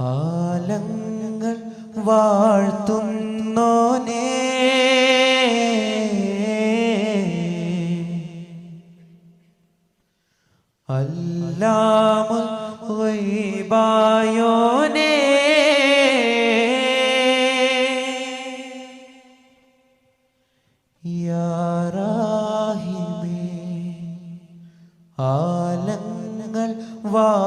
ആലങ്ങൾ വാഴ്ത്തുന്നോനേ. അല്ലാമ ഗൈബായോനേ ആലങ്ങൾ വാഴ്ത്തുന്നോനേ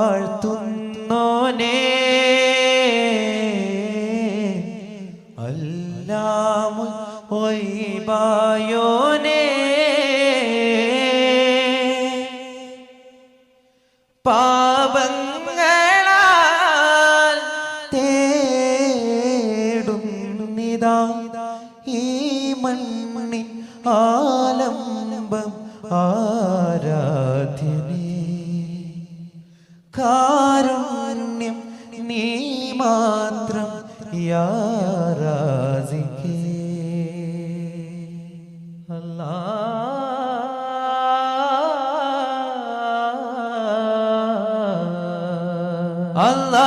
അല്ലാ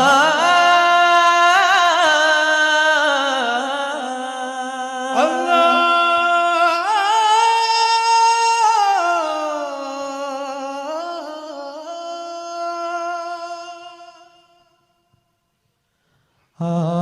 ആ ആ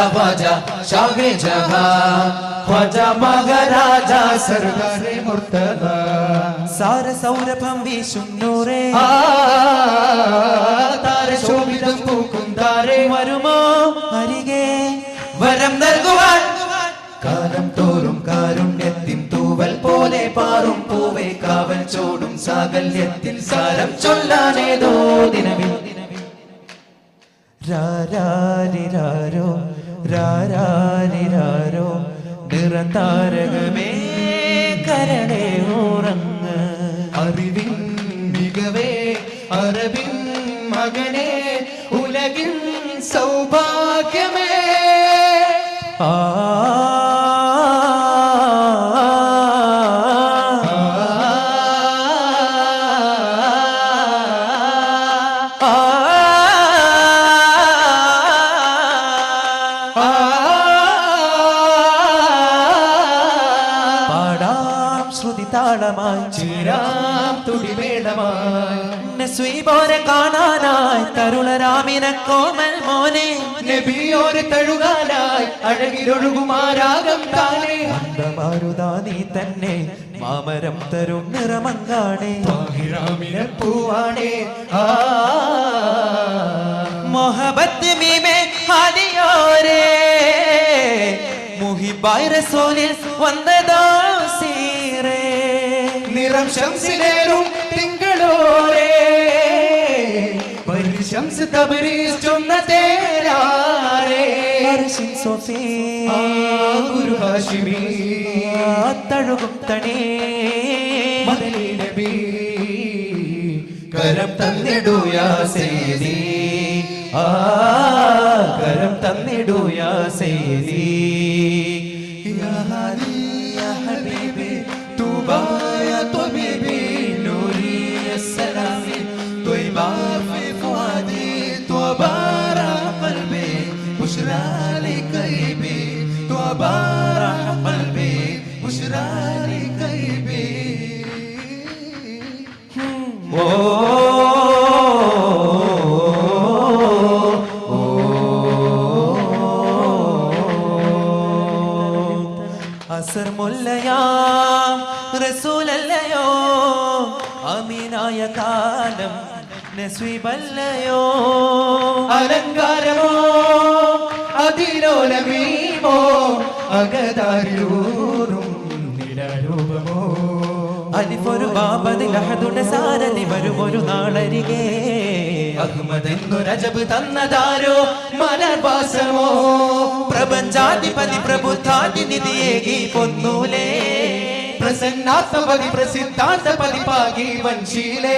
ख्वाजा शाहे जहां ख्वाजा മഹാരാജാ സർദാരെ മുർത്തദ സാരസൗരഭം വീശും നൂറേ ആ താരശോഭിതം പൂക്കും താരെ വരുമോ അരികെ വരം നൽകുവാൻ കാലം തോറും കാരുണ്യത്തിൻ തൂവൽ പോലെ പാറും പൂവേ കാവൽ ചോടും സാകല്യത്തിൽ സാരം ചൊല്ലാനേതോ ദിനവിൽ രാരാരിരാരോ രാരാരിരാരോ നിറതാരകമേ കരണേ ഉറങ്ങ്. അറിവിൻ മികവേ അറബിൻ മകനെ താളമായി തുടി തുടിവേളമായി നസ്വീബോരെ കാണാനായി തരുളരാമിനെ കോമൽ മോനെ. നബിയോരെ തഴുകാനായി അഴകിലൊഴുകുമാരാകം താനേ. അന്തമാരുതാ നീ തന്നെ മാമരം തരും നിറമങ്ങാണേ. താഹിറാമിനെ പൂവാണേ. ആ. ഹാദിയോരേ മുഹിബായ് റസൂലിൽ വന്നതോ സീറേ നിറം ശംസിലേറും തിങ്കളോരേ ശംസ് തബരീസ് ചൊന്ന തേരാരേ അർശിൻ സോഫി ഗുരു ഹാഷിമി. തഴുകും തണേ. മദനി നബി കരം തന്നിടൂ യാ സയ്യിദി ആ കരം തന്നിടൂ യാ സയ്യിദി في فؤادي وبارع قلبي بشرى لكيبي. وبارع قلبي بشرى لكيبي. أسر الليام നസ്വീബല്ലയോ അലങ്കാരമോ? അതിലോലമീമോ? അകതാരിലൂറും നിലരൂപമോ അലിഫൊരു ബാബതി ലഹദുടെ സാരഥി വരുമൊരു നാളരികെ. അഹ്മദെന്നു രജബ് തന്നതാരോ? മലർവാസമോ? പ്രപഞ്ചാധിപതി പ്രബുദ്ധാതി നിധിയേകി പൊന്നൂലേ. പ്രസന്നാത്തപതി പ്രസിദ്ധാന്തപതി പാകി വൻശീലേ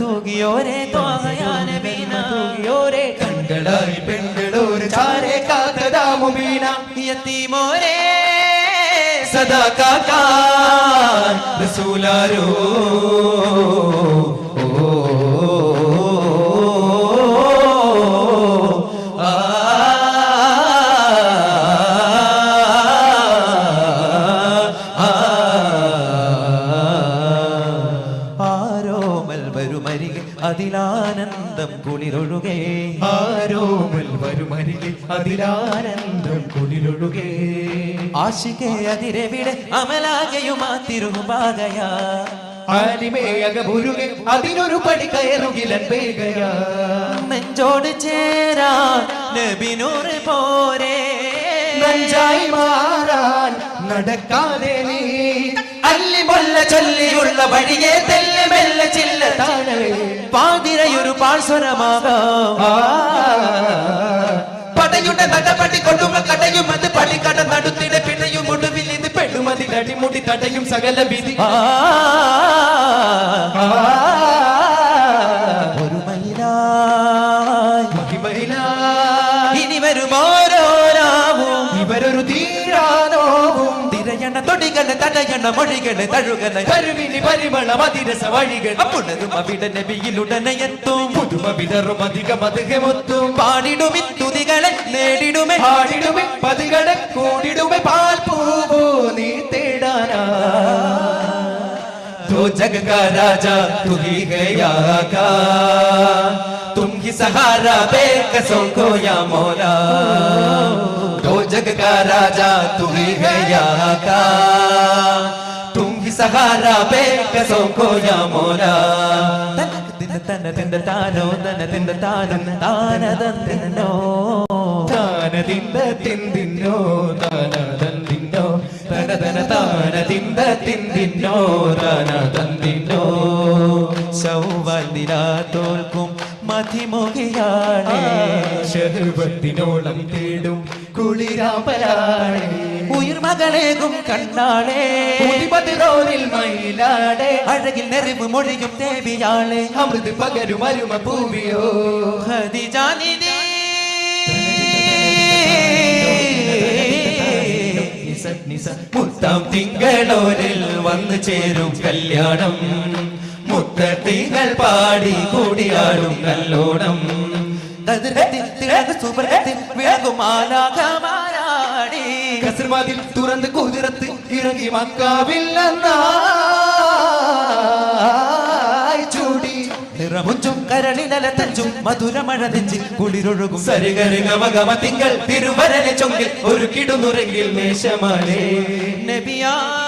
തൂകിയോരെ തോകയാന മീന തൂകിയോരെ കൺകളായി ചാരേ ചാരെ കാത്തതാമു വീണ. യത്തീമോരേ സദാ കാക്കാൻ റസൂലാരോ. കുളിരൊഴുകേ. ആരോമൽ വരുമരികെ അതിലാനന്ദം കുളിരൊഴുകേ. ആശികെ അതിരെവിടെ അമലാകയുമാ തിരുപാകയാ ആലിമേയക അതിനൊരു പടി കയറുകിലൻ വേഗയാ. നെഞ്ചോട് ചേരാ നബിനൂറ് പോരെ. നഞ്ചായി മാറാൻ നടക്കാതെ നീ. അല്ലിമൊല്ല ചൊല്ലിയുള്ള വഴിയെ തെല്ല് മെല്ലെ ചില്ല താഴെ പാതിരയൊരു പാഴ്സ്വരമാകാം പടയുടെ നടപടി കൊണ്ടുമ കടയും അത് പടികട നടുത്തിടെ പിണയും ഒടുവിൽ ഇത് പെടുമതി. പെടുമതി തടയും സകല വിധി. ഒരു മയിലായി മഹിമയിലായി ഇനി വരും ഓരോരാവും ഇവരൊരു തീരാനോവും തിരയണ തൊടികൾ இளையன மொழிகளை தழுகனை கருவினி பரிமள மதிரச வழிகள். அப்புனதும் அவிட நெபியில் உடனே எத்தும். புதும விடரும் அதிக மதுகை முத்தும். பாடிடுமி துதிகளை நேடிடுமே. ஆடிடுமே பதிகளை கூடிடுமே. பால் பூவோ நீ தேடானா. तो जग का राजा तू ही गया का तुम ही सहारा बेकसों को या मौला का राजा तू ही गया का तुम ही सहारा बेकसों को या मौला തിന്ന തന്ന തിന്ന താനോ തന തിന്ന താനം താനതന്നോ താന തിന്ത തിന്തിന്നോ താന തന്തിന്നോ തന തന താന തിന്ത തിന്തിന്നോ താന തന്തിന്നോ ശൗവാൽ നിലാ തോൽക്കും മതിമുഖിയാണ് ശഹബത്തിനോളം തേടും കുളിരാമ്പലാണ് ഉയർമകളേകും കണ്ണാളേ പതിറോലിൽ മയിലാടെ അഴകിൽ നെറിവ് മൊഴിയും ദേവിയാളെ അമൃത് പകരും അരുമ പൂവിയോ നിസ മുത്താം തിങ്കളോരിൽ വന്നു ചേരും കല്യാണം. മുത്തത്തിങ്ങൾ പാടി കൂടിയാടും നല്ലോണം. കതിരത്തിൽ തിളങ്ങ് സുവർഗത്തിൽ വിളങ്ങും കസർവാതിൽ തുറന്ന് കുതിരത്ത് ഇറങ്ങി മക്കാവില്ലെന്നായി ചൂടി. നിറമുഞ്ചും കരളിലല തഞ്ചും മധുരമഴ തെച്ചിൽ കുളിരൊഴുകും. സരിഗരിഗമഗമ തിങ്കൾ തിരുവരനെ ചൊങ്കിൽ ഒരു കിടുന്നുറങ്കിൽ മേശമാലേ. നബിയാ